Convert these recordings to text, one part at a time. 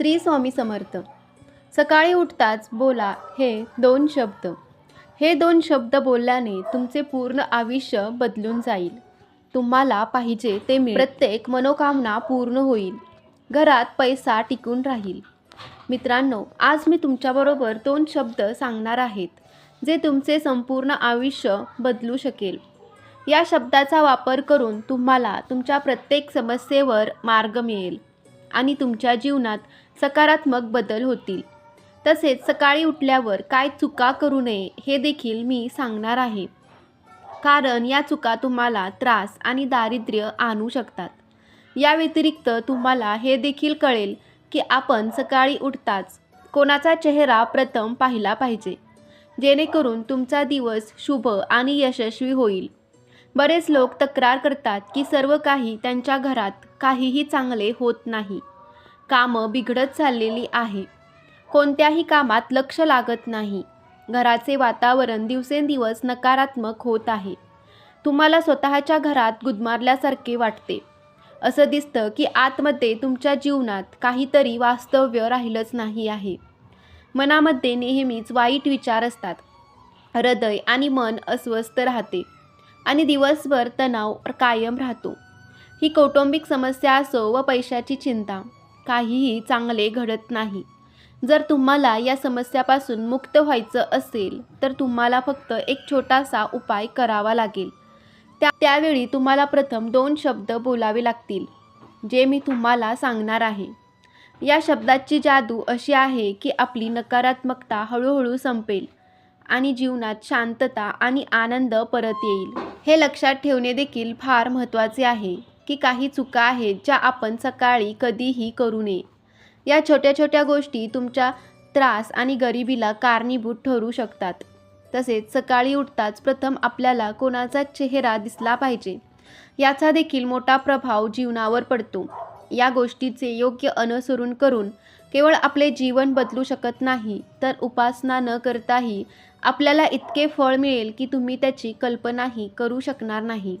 श्री स्वामी समर्थ. सकाळी उठताच बोला हे दोन शब्द. हे दोन शब्द बोलल्याने तुमचे पूर्ण आयुष्य बदलून जाईल. तुम्हाला पाहिजे ते मिळेल. प्रत्येक मनोकामना पूर्ण होईल. घरात पैसा टिकून राहील. मित्रांनो आज मी तुमच्याबरोबर दोन शब्द सांगणार आहेत जे तुमचे संपूर्ण आयुष्य बदलू शकेल. या शब्दाचा वापर करून तुम्हाला तुमच्या प्रत्येक समस्येवर मार्ग मिळेल आणि तुमच्या जीवनात सकारात्मक बदल होतील. तसेच सकाळी उठल्यावर काय चुका करू नये हे देखील मी सांगणार आहे. कारण या चुका तुम्हाला त्रास आणि दारिद्र्य आणू शकतात. या व्यतिरिक्त तुम्हाला हे देखील कळेल की आपण सकाळी उठताच कोणाचा चेहरा प्रथम पाहिला पाहिजे. जेणेकरून तुमचा दिवस शुभ आणि यशस्वी होईल. बरेच लोक तक्रार करतात की सर्व काही त्यांच्या घरात काहीही चांगले होत नाही. कामं बिघडत चाललेली आहे. कोणत्याही कामात लक्ष लागत नाही. घराचे वातावरण दिवसेंदिवस नकारात्मक होत आहे. तुम्हाला स्वतःच्या घरात गुदमारल्यासारखे वाटते. असं दिसतं की आतमध्ये तुमच्या जीवनात काहीतरी वास्तव्य राहिलंच नाही आहे. मनामध्ये नेहमीच वाईट विचार असतात. हृदय आणि मन अस्वस्थ राहते आणि दिवसभर तणाव कायम राहतो. ही कौटुंबिक समस्या असो व पैशाची चिंता काहीही चांगले घडत नाही. जर तुम्हाला या समस्यापासून मुक्त व्हायचं असेल तर तुम्हाला फक्त एक छोटासा उपाय करावा लागेल. त्या त्यावेळी तुम्हाला प्रथम दोन शब्द बोलावे लागतील जे मी तुम्हाला सांगणार आहे. या शब्दाची जादू अशी आहे की आपली नकारात्मकता हळूहळू संपेल आणि जीवनात शांतता आणि आनंद परत येईल. हे लक्षात ठेवणे देखील फार महत्त्वाचे आहे. की काही चुका आहेत ज्या आपण सकाळी कधीही करू नये. या छोट्या छोट्या गोष्टी तुमच्या त्रास आणि गरिबीला कारणीभूत ठरू शकतात. तसेच सकाळी उठताच प्रथम आपल्याला कोणाचा चेहरा दिसला पाहिजे याचा देखील मोठा प्रभाव जीवनावर पडतो. या गोष्टीचे योग्य अनुसरून करून केवळ आपले जीवन बदलू शकत नाही तर उपासना न करताही आपल्याला इतके फळ मिळेल की तुम्ही त्याची कल्पनाही करू शकणार नाही.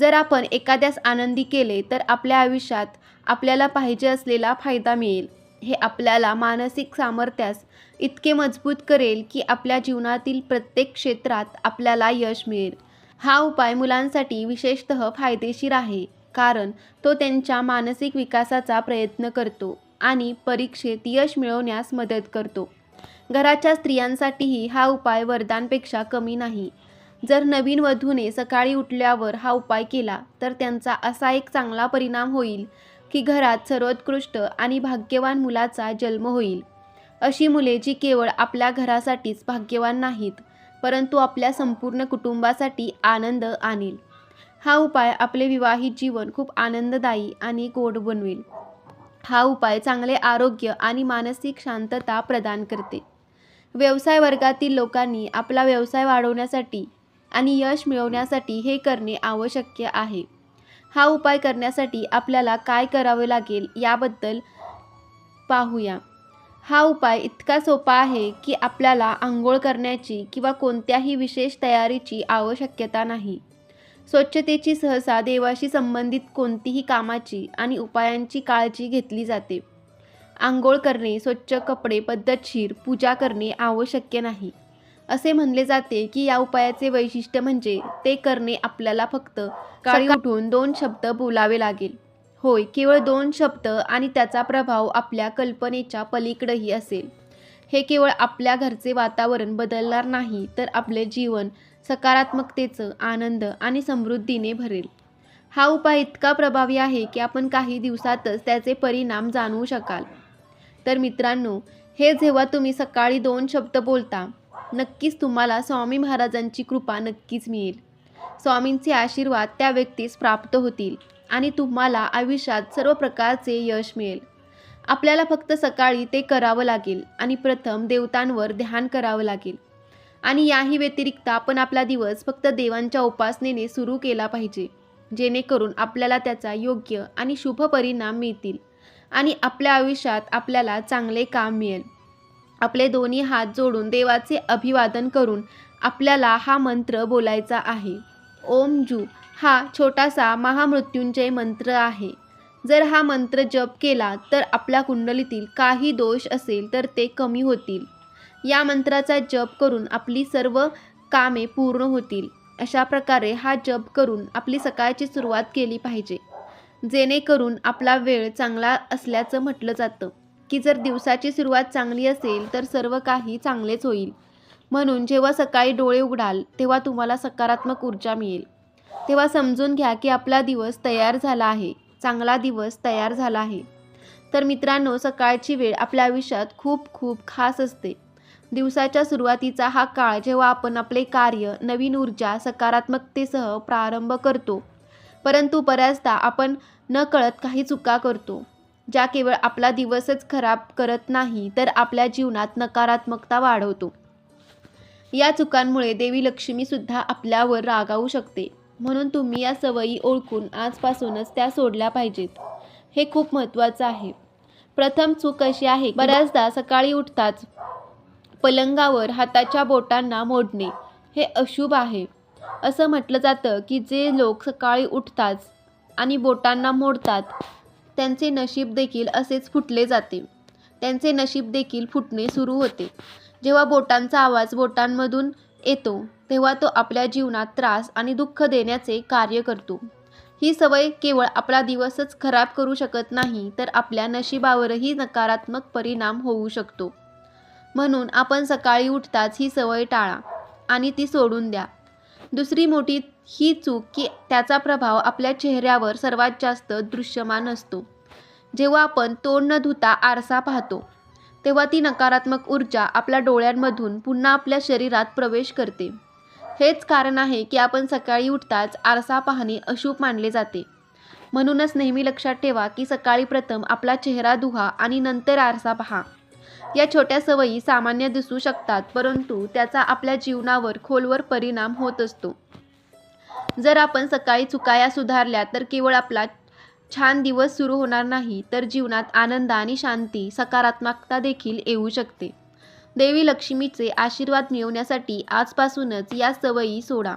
जर आपण एखाद्यास आनंदी केले तर आपल्या आयुष्यात आपल्याला पाहिजे असलेला फायदा मिळेल. हे आपल्याला मानसिक सामर्थ्यास इतके मजबूत करेल की आपल्या जीवनातील प्रत्येक क्षेत्रात आपल्याला यश मिळेल. हा उपाय मुलांसाठी विशेषतः फायदेशीर आहे कारण तो त्यांच्या मानसिक विकासाचा प्रयत्न करतो आणि परीक्षेत यश मिळवण्यास मदत करतो. घराच्या स्त्रियांसाठीही हा उपाय वरदानपेक्षा कमी नाही. जर नवीन वधूने सकाळी उठल्यावर हा उपाय केला तर त्यांचा असा एक चांगला परिणाम होईल की घरात सर्वोत्कृष्ट आणि भाग्यवान मुलाचा जन्म होईल. अशी मुले जी केवळ आपल्या घरासाठीच भाग्यवान नाहीत परंतु आपल्या संपूर्ण कुटुंबासाठी आनंद आणेल. हा उपाय आपले विवाहित जीवन खूप आनंददायी आणि गोड बनवेल. हा उपाय चांगले आरोग्य आणि मानसिक शांतता प्रदान करते. व्यवसाय वर्गातील लोकांनी आपला व्यवसाय वाढवण्यासाठी आणि यश मिळवण्यासाठी हे करणे आवश्यक आहे. हा उपाय करण्यासाठी आपल्याला काय करावे लागेल याबद्दल पाहूया. हा उपाय इतका सोपा आहे की आपल्याला आंघोळ करण्याची किंवा कोणत्याही विशेष तयारीची आवश्यकता नाही. स्वच्छतेची सहसा देवाशी संबंधित कोणतीही कामाची आणि उपायांची काळजी घेतली जाते. आंघोळ करणे स्वच्छ कपडे पद्धतशीर पूजा करणे आवश्यक नाही. असे म्हणले जाते की या उपायाचे वैशिष्ट्य म्हणजे ते करणे आपल्याला फक्त काळी उठून दोन शब्द बोलावे लागेल. होय केवळ दोन शब्द आणि त्याचा प्रभाव आपल्या कल्पनेच्या पलीकडेही असेल. हे केवळ आपल्या घरचे वातावरण बदलणार नाही तर आपले जीवन सकारात्मकतेचं आनंद आणि समृद्धीने भरेल. हा उपाय इतका प्रभावी आहे की आपण काही दिवसातच त्याचे परिणाम जाणवू शकाल. तर मित्रांनो हे जेव्हा तुम्ही सकाळी दोन शब्द बोलता नक्कीच तुम्हाला स्वामी महाराजांची कृपा नक्कीच मिळेल. स्वामींचे आशीर्वाद त्या व्यक्तीस प्राप्त होतील आणि तुम्हाला आयुष्यात सर्व प्रकारचे यश मिळेल. आपल्याला फक्त सकाळी ते करावं लागेल आणि प्रथम देवतांवर ध्यान करावं लागेल. आणि याही व्यतिरिक्त आपण आपला दिवस फक्त देवांच्या उपासनेने सुरू केला पाहिजे जेणेकरून आपल्याला त्याचा योग्य आणि शुभ परिणाम मिळतील आणि आपल्या आयुष्यात आपल्याला चांगले काम मिळेल. आपले दोन्ही हात जोडून देवाचे अभिवादन करून आपल्याला हा मंत्र बोलायचा आहे. ओम जू हा छोटासा महामृत्युंजय मंत्र आहे. जर हा मंत्र जप केला तर आपल्या कुंडलीतील काही दोष असेल तर ते कमी होतील. या मंत्राचा जप करून आपली सर्व कामे पूर्ण होतील. अशा प्रकारे हा जप करून आपली सकाळची सुरुवात केली पाहिजे. जेणेकरून आपला वेळ चांगला असल्याचं म्हटलं जातं. की जर दिवसाची सुरुवात चांगली असेल तर सर्व काही चांगलेच होईल. म्हणून जेव्हा सकाळी डोळे उघडाल तेव्हा तुम्हाला सकारात्मक ऊर्जा मिळेल. तेव्हा समजून घ्या की आपला दिवस तयार झाला आहे. चांगला दिवस तयार झाला आहे. तर मित्रांनो सकाळची वेळ आपल्या आयुष्यात खूप खूप खास असते. दिवसाच्या सुरुवातीचा हा काळ जेव्हा आपण आपले कार्य नवीन ऊर्जा सकारात्मकतेसह प्रारंभ करतो परंतु बऱ्याचदा आपण न कळत काही चुका करतो. ज्या केवळ आपला दिवसच खराब करत नाही तर आपल्या जीवनात नकारात्मकता वाढवतो. या चुकांमुळे देवी लक्ष्मीसुद्धा आपल्यावर रागावू शकते. म्हणून तुम्ही या सवयी ओळखून आजपासूनच त्या सोडल्या पाहिजेत. हे खूप महत्त्वाचं आहे. प्रथम चूक अशी आहे बऱ्याचदा सकाळी उठताच पलंगावर हाताच्या बोटांना मोडणे हे अशुभ आहे. असं म्हटलं जातं की जे लोक सकाळी उठतात आणि बोटांना मोडतात त्यांचे नशीब देखील असेच फुटले जाते. त्यांचे नशीब देखील फुटणे सुरू होते. जेव्हा बोटांचा आवाज बोटांमधून येतो तेव्हा तो आपल्या जीवनात त्रास आणि दुःख देण्याचे कार्य करतो. ही सवय केवळ आपला दिवसच खराब करू शकत नाही तर आपल्या नशिबावरही नकारात्मक परिणाम होऊ शकतो. म्हणून आपण सकाळी उठताच ही सवय टाळा आणि ती सोडून द्या. दुसरी मोठी ही चूक की त्याचा प्रभाव आपल्या चेहऱ्यावर सर्वात जास्त दृश्यमान असतो. जेव्हा आपण तोंड न धुता आरसा पाहतो तेव्हा ती नकारात्मक ऊर्जा आपल्या डोळ्यांमधून पुन्हा आपल्या शरीरात प्रवेश करते. हेच कारण आहे की आपण सकाळी उठताच आरसा पाहणे अशुभ मानले जाते. म्हणूनच नेहमी लक्षात ठेवा की सकाळी प्रथम आपला चेहरा धुवा आणि नंतर आरसा पहा. या छोट्या सवयी सामान्य दिसू शकतात परंतु त्याचा आपल्या जीवनावर खोलवर परिणाम होत असतो. जर आपण सकाळी चुकाया सुधारल्या तर केवळ आपला छान दिवस सुरू होणार नाही तर जीवनात आनंद आणि शांती सकारात्मकता देखील येऊ शकते. देवी लक्ष्मीचे आशीर्वाद मिळवण्यासाठी आजपासूनच या सवयी सोडा.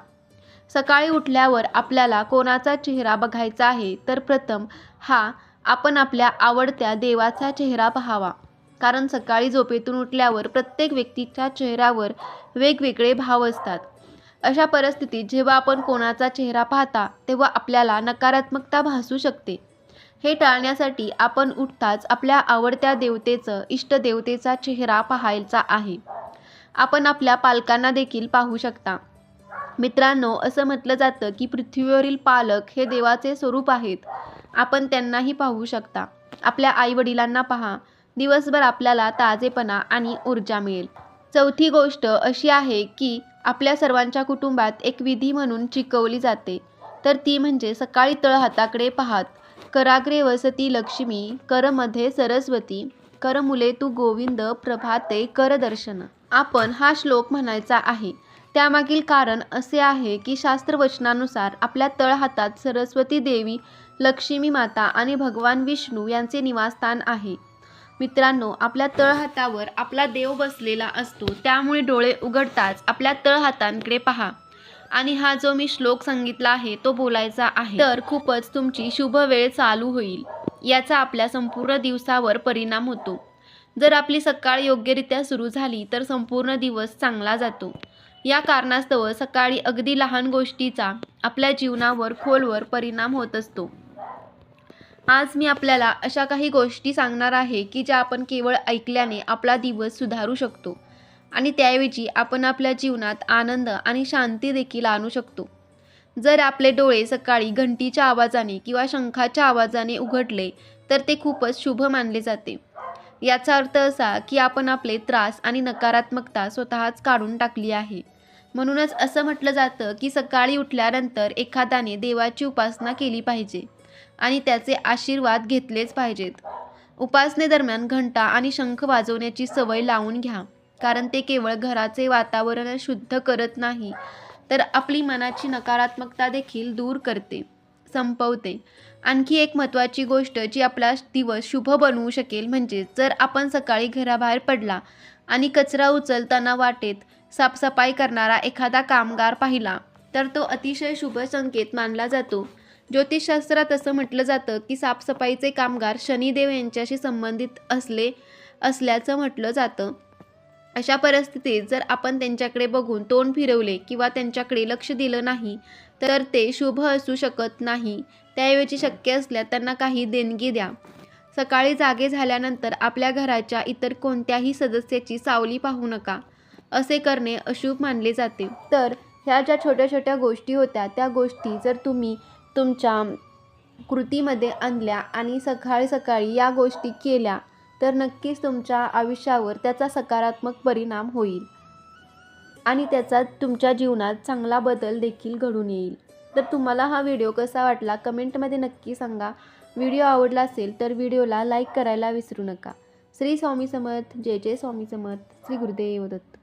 सकाळी उठल्यावर आपल्याला कोणाचा चेहरा बघायचा आहे तर प्रथम हा आपण आपल्या आवडत्या देवाचा चेहरा पाहावा. कारण सकाळी झोपेतून उठल्यावर प्रत्येक व्यक्तीच्या चेहऱ्यावर वेगवेगळे भाव असतात. अशा परिस्थितीत जेव्हा आपण कोणाचा चेहरा पाहता तेव्हा आपल्याला नकारात्मकता भासू शकते. हे टाळण्यासाठी आपण उठताच आपल्या आवडत्या देवतेचं इष्टदेवतेचा चेहरा पाहायचा आहे. आपण आपल्या पालकांना देखील पाहू शकता. मित्रांनो असं म्हटलं जातं की पृथ्वीवरील पालक हे देवाचे स्वरूप आहेत. आपण त्यांनाही पाहू शकता. आपल्या आईवडिलांना पहा. दिवसभर आपल्याला ताजेपणा आणि ऊर्जा मिळेल. चौथी गोष्ट अशी आहे की आपल्या सर्वांच्या कुटुंबात एक विधी म्हणून चिकवली जाते. तर ती म्हणजे सकाळी तळहाताकडे पाहात कराग्रे वसती लक्ष्मी करमध्ये सरस्वती कर मुले तू गोविंद प्रभाते कर दर्शन. आपण हा श्लोक म्हणायचा आहे. त्यामागील कारण असे आहे की शास्त्रवचनानुसार आपल्या तळहातात सरस्वती देवी लक्ष्मी माता आणि भगवान विष्णू यांचे निवासस्थान आहे. मित्रांनो आपल्या तळहातावर आपला देव बसलेला असतो. त्यामुळे डोळे उघडताच आपल्या तळहातांकडे पहा. आणि हा जो मी श्लोक सांगितला आहे तो बोलायचा आहे. तर खूपच तुमची शुभ वेळ चालू होईल. याचा आपल्या संपूर्ण दिवसावर परिणाम होतो. जर आपली सकाळ योग्यरित्या सुरू झाली तर संपूर्ण दिवस चांगला जातो. या कारणास्तव सकाळी अगदी लहान गोष्टीचा आपल्या जीवनावर खोलवर परिणाम होत असतो. आज मी आपल्याला अशा काही गोष्टी सांगणार आहे की ज्या आपण केवळ ऐकल्याने आपला दिवस सुधारू शकतो आणि त्याऐवजी आपण आपल्या जीवनात आनंद आणि शांती देखील आणू शकतो. जर आपले डोळे सकाळी घंटीच्या आवाजाने किंवा शंखाच्या आवाजाने उघडले तर ते खूपच शुभ मानले जाते. याचा अर्थ असा की आपण आपले त्रास आणि नकारात्मकता स्वतःच काढून टाकली आहे. म्हणूनच असं म्हटलं जातं की सकाळी उठल्यानंतर एखाद्याने देवाची उपासना केली पाहिजे. आणि त्याचे आशीर्वाद घेतलेच पाहिजेत. उपासनेदरम्यान घंटा आणि शंख वाजवण्याची सवय लावून घ्या. कारण ते केवळ घराचे वातावरण शुद्ध करत नाही तर आपली मनाची नकारात्मकता देखील दूर करते संपवते. आणखी एक महत्त्वाची गोष्ट जी आपला दिवस शुभ बनवू शकेल म्हणजे जर आपण सकाळी घराबाहेर पडला आणि कचरा उचलताना वाटेत साफसफाई करणारा एखादा कामगार पाहिला तर तो अतिशय शुभ संकेत मानला जातो. ज्योतिषशास्त्रात असं म्हटलं जातं की साफसफाईचे कामगार शनिदेव यांच्याशी संबंधित असले असल्याचं म्हटलं जातं. अशा परिस्थितीत जर आपण त्यांच्याकडे बघून तोंड फिरवले किंवा त्यांच्याकडे लक्ष दिलं नाही तर ते शुभ असू शकत नाही. त्याऐवजी शक्य असल्यास त्यांना काही देणगी द्या. सकाळी जागे झाल्यानंतर आपल्या घराच्या इतर कोणत्याही सदस्याची सावली पाहू नका असे करणे अशुभ मानले जाते. तर ह्या ज्या छोट्या छोट्या गोष्टी होत्या त्या गोष्टी जर तुम्ही तुमच्या कृतीमध्ये आणल्या आणि सकाळी सकाळी या गोष्टी केल्या तर नक्कीच तुमच्या आयुष्यावर त्याचा सकारात्मक परिणाम होईल आणि त्याचा तुमच्या जीवनात चांगला बदल देखील घडून येईल. तर तुम्हाला हा व्हिडिओ कसा वाटला कमेंटमध्ये नक्की सांगा. व्हिडिओ आवडला असेल तर व्हिडिओला लाईक करायला विसरू नका. श्री स्वामी समर्थ जय जय स्वामी समर्थ श्री गुरुदेव दत्त.